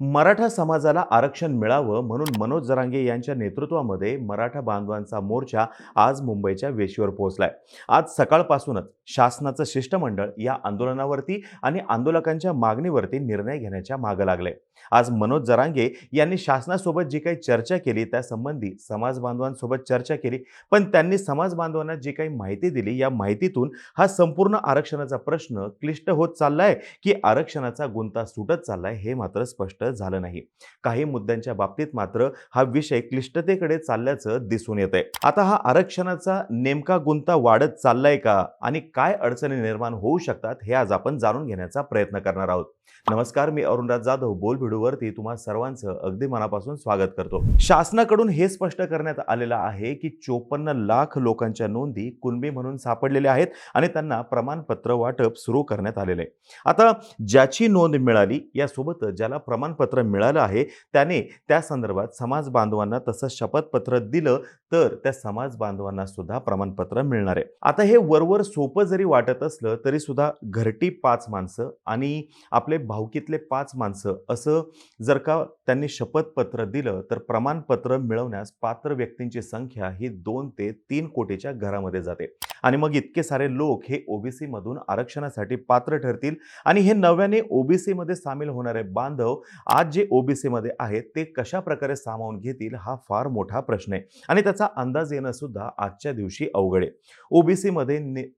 मराठा समाजाला आरक्षण मिळावं म्हणून मनोज जरांगे यांच्या नेतृत्वामध्ये मराठा बांधवांचा मोर्चा आज मुंबईच्या वेशीवर पोहोचलाय. आज सकाळपासूनच शासनाचं शिष्टमंडळ या आंदोलनावरती आणि आंदोलकांच्या मागणीवरती निर्णय घेण्याच्या मागं लागले. आज मनोज जरांगे यांनी शासनासोबत जी काही चर्चा केली त्यासंबंधी समाज बांधवांसोबत चर्चा केली पण त्यांनी समाज बांधवांना जी काही माहिती दिली या माहितीतून हा संपूर्ण आरक्षणाचा प्रश्न क्लिष्ट होत चाललाय की आरक्षणाचा गुंता सुटत चाललाय हे मात्र स्पष्ट झालं नाही. काही मुद्द्यांच्या बाबतीत मात्र हा विषय क्लिष्टतेकडे चालल्याचं दिसून येत आहे आता हा आरक्षणाचा नेमका गुंता वाढत चाललाय का आणि काय अडचणी निर्माण होऊ शकतात हे आज आपण जाणून घेण्याचा प्रयत्न करणार आहोत. नमस्कार मी अरुणराज जाधव बोल व्हिडिओवरती तुम्हा सर्वांचं अगदी मनापासून स्वागत करतो. शासनाकडून हे स्पष्ट करण्यात आलेलं आहे की चोपन्न लाख लोकांच्या नोंदी कुणबी म्हणून सापडलेल्या आहेत आणि त्यांना प्रमाणपत्र वाटप सुरू करण्यात आलेलं आहे. आता ज्याची नोंद मिळाली यासोबतच ज्याला प्रमाण प्रमाणपत्र मिळालं आहे. त्याने त्या संदर्भात समाज बांधवांना तसं शपथपत्र दिलं तर त्या समाज बांधवांना सुद्धा प्रमाणपत्र मिळणार आहे. आता हे वरवर सोपं जरी वाटत असलं तरी सुद्धा घरटी पाच माणसं आणि आपले भावकीतले पाच माणसं असं जर का त्यांनी शपथपत्र दिलं तर प्रमाणपत्र मिळवण्यास पात्र व्यक्तींची संख्या ही दोन ते तीन कोटीच्या घरामध्ये जाते. आणि मग इतके सारे लोक हे ओबीसीमधून आरक्षणासाठी पात्र ठरतील. आणि हे नव्याने ओबीसीमध्ये सामील होणारे बांधव आज जे ओबीसीमध्ये आहेत ते कशा प्रकारे सामावून घेतील हा फार मोठा प्रश्न आहे. आणि त्याचा अंदाज येणं सुद्धा आजच्या दिवशी अवघड आहे. ओबीसीमध्ये नि-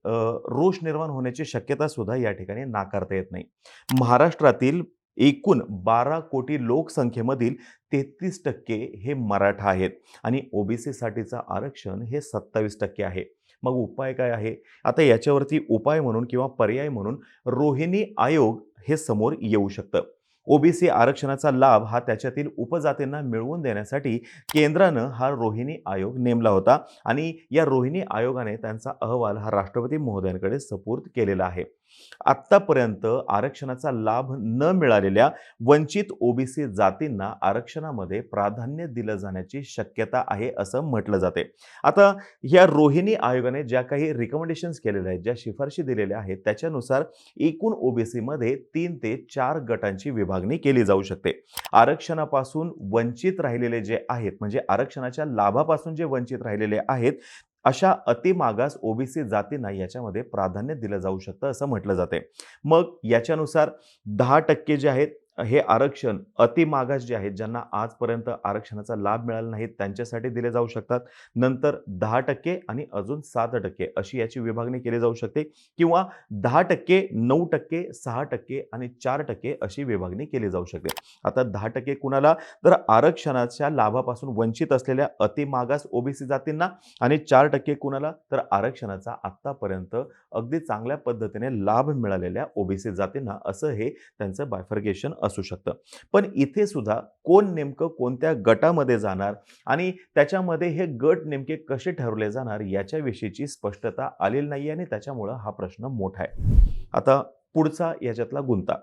रोष निर्माण होण्याची शक्यता सुद्धा या ठिकाणी नाकारता येत नाही. महाराष्ट्रातील एकूण बारा कोटी लोकसंख्येमधील तेहतीस टक्के हे मराठा आहेत. आणि ओबीसीसाठीचं आरक्षण हे सत्तावीस टक्के आहे. मग उपाय काय आहे? आता याच्यावरती उपाय म्हणून किंवा पर्याय म्हणून रोहिणी आयोग हे समोर येऊ शकतं. ओबीसी आरक्षणाचा लाभ हा त्याच्यातील उपजातींना मिळवून देण्यासाठी केंद्रानं हा रोहिणी आयोग नेमला होता. आणि या रोहिणी आयोगाने त्यांचा अहवाल हा राष्ट्रपती महोदयांकडे सपूर्द केलेला आहे. आत्तापर्यंत आरक्षणाचा लाभ न मिळालेल्या वंचित ओबीसी जातींना आरक्षणामध्ये प्राधान्य दिलं जाण्याची शक्यता आहे असं म्हटलं जाते. आता या रोहिणी आयोगाने ज्या काही रिकमेंडेशन्स केलेल्या आहेत ज्या शिफारशी दिलेल्या आहेत त्याच्यानुसार एकूण ओबीसीमध्ये तीन ते चार गटांची विभाग मागणी केली जाऊ शकते. आरक्षणापासून वंचित राहिलेले जे आहेत म्हणजे आरक्षणाच्या लाभापासून जे वंचित राहिलेले आहेत अशा अतिमागास ओबीसी जातींना याच्यामध्ये प्राधान्य दिलं जाऊ शकतं असं म्हटलं जाते मग याच्यानुसार दहा टक्के जे आहेत हे आरक्षण अतिमागास जे आहेत ज्यांना आजपर्यंत आरक्षणाचा लाभ मिळाला नाही त्यांच्यासाठी दिले जाऊ शकतात. नंतर दहा टक्के आणि अजून सात टक्के अशी याची विभागणी केली जाऊ शकते किंवा दहा टक्के नऊ टक्के सहा टक्के आणि चार टक्के अशी विभागणी केली जाऊ शकते. आता दहा टक्के कुणाला? तर आरक्षणाच्या लाभापासून वंचित असलेल्या अतिमागास ओबीसी जातींना आणि चार टक्के कुणाला? तर आरक्षणाचा आत्तापर्यंत अगदी चांगल्या पद्धतीने लाभ मिळालेल्या ओबीसी जातींना असं हे त्यांचं बायफर्गेशन असू शकतं. पण इथे सुद्धा कोण नेमकं कोणत्या गटामध्ये जाणार आणि त्याच्यामध्ये हे गट नेमके कसे ठरवले जाणार याच्याविषयीची स्पष्टता आलेली नाही आणि त्याच्यामुळं हा प्रश्न मोठा आहे. आता पुढचा याच्यातला गुंता.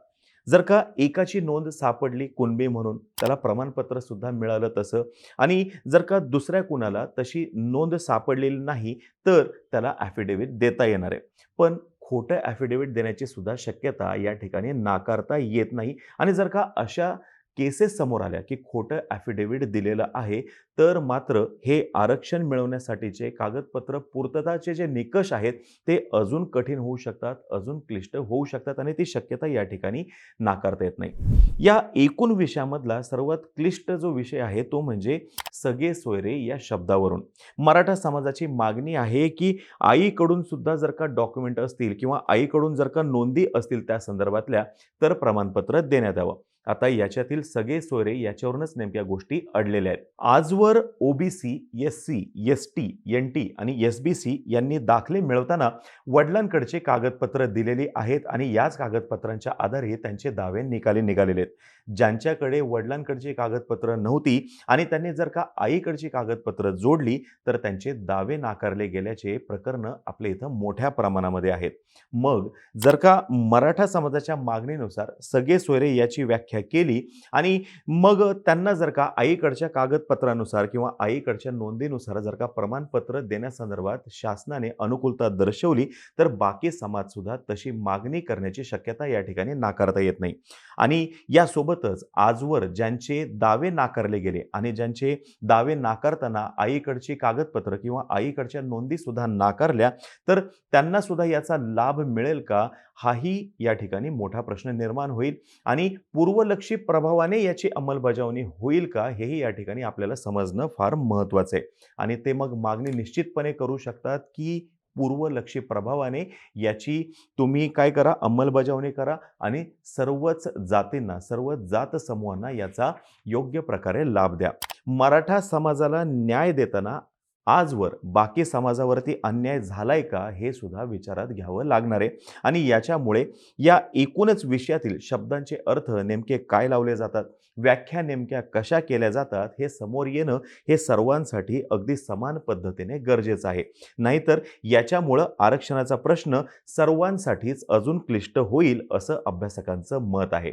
जर का एकाची नोंद सापडली कुणबी म्हणून त्याला प्रमाणपत्र सुद्धा मिळालं तसं आणि जर का दुसऱ्या कुणाला तशी नोंद सापडलेली नाही तर त्याला ॲफिडेव्हिट देता येणार आहे. पण खोटं ॲफिडेविट देण्याची सुद्धा शक्यता या ठिकाणी नाकारता येत नाही. आणि जर का अशा केसेस समोर आल्या की खोटं ॲफिडेव्हिट दिलेलं आहे. तर मात्र हे आरक्षण मिळवण्यासाठीचे कागदपत्र पूर्तताचे जे निकष आहेत ते अजून कठीण होऊ शकतात अजून क्लिष्ट होऊ शकतात आणि ती शक्यता या ठिकाणी नाकारता येत नाही. या एकूण विषयामधला सर्वात क्लिष्ट जो विषय आहे तो म्हणजे सगळे सोयरे या शब्दावरून. मराठा समाजाची मागणी आहे की आईकडून सुद्धा जर का डॉक्युमेंट असतील किंवा आईकडून जर का नोंदी असतील त्या संदर्भातल्या तर प्रमाणपत्र देण्यात यावं. आता याच्यातील सगळे सोयरे याच्यावरूनच नेमक्या गोष्टी अडलेल्या आहेत. आजवर OBC S C S T N T आणि एस बी सी यांनी दाखले मिळवताना वडिलांकडचे कागदपत्र दिलेली आहेत आणि याच कागदपत्रांच्या आधारे त्यांचे दावे निकाली निघालेले आहेत. ज्यांच्याकडे वडिलांकडची कागदपत्र नव्हती आणि त्यांनी जर का आईकडची कागदपत्र जोडली तर त्यांचे दावे नाकारले गेल्याचे प्रकरणं आपल्या इथं मोठ्या प्रमाणामध्ये आहेत. मग जर का मराठा समाजाच्या मागणीनुसार सगळे सोयरे याची व्याख्या व्याख्या केली. आणि मग त्यांना जर का आईकडच्या कागदपत्रानुसार किंवा आईकडच्या नोंदीनुसार जर का प्रमाणपत्र देण्यासंदर्भात शासनाने अनुकूलता दर्शवली तर बाकी समाज सुद्धा तशी मागणी करण्याची शक्यता या ठिकाणी नाकारता येत नाही. आणि यासोबतच आजवर ज्यांचे दावे नाकारले गेले आणि ज्यांचे दावे नाकारताना आईकडची कागदपत्र किंवा आईकडच्या नोंदी सुद्धा नाकारल्या तर त्यांना सुद्धा याचा लाभ मिळेल का? हाही या ठिकाणी मोठा प्रश्न निर्माण होईल. आणि पूर्व सर्वलक्षी प्रभावाने याची अंमलबजावणी होईल का हेही या ठिकाणी आपल्याला समजणं फार महत्त्वाचं आहे. आणि ते मग मागणी निश्चितपणे करू शकतात की पूर्वलक्षी प्रभावाने याची तुम्ही काय करा अंमलबजावणी करा आणि सर्वच जातींना सर्व जात समूहांना याचा योग्य प्रकारे लाभ द्या. मराठा समाजाला न्याय देताना आजवर बाकी समाजावरती अन्याय झालाय का हे सुद्धा विचारात घ्यावं लागणार आहे. आणि याच्यामुळे या एकूणच विषयातील शब्दांचे अर्थ नेमके काय लावले जातात व्याख्या नेमक्या कशा केल्या जातात हे समोर येणं हे सर्वांसाठी अगदी समान पद्धतीने गरजेचं आहे. नाहीतर याच्यामुळं आरक्षणाचा प्रश्न सर्वांसाठीच अजून क्लिष्ट होईल असं अभ्यासकांचं मत आहे.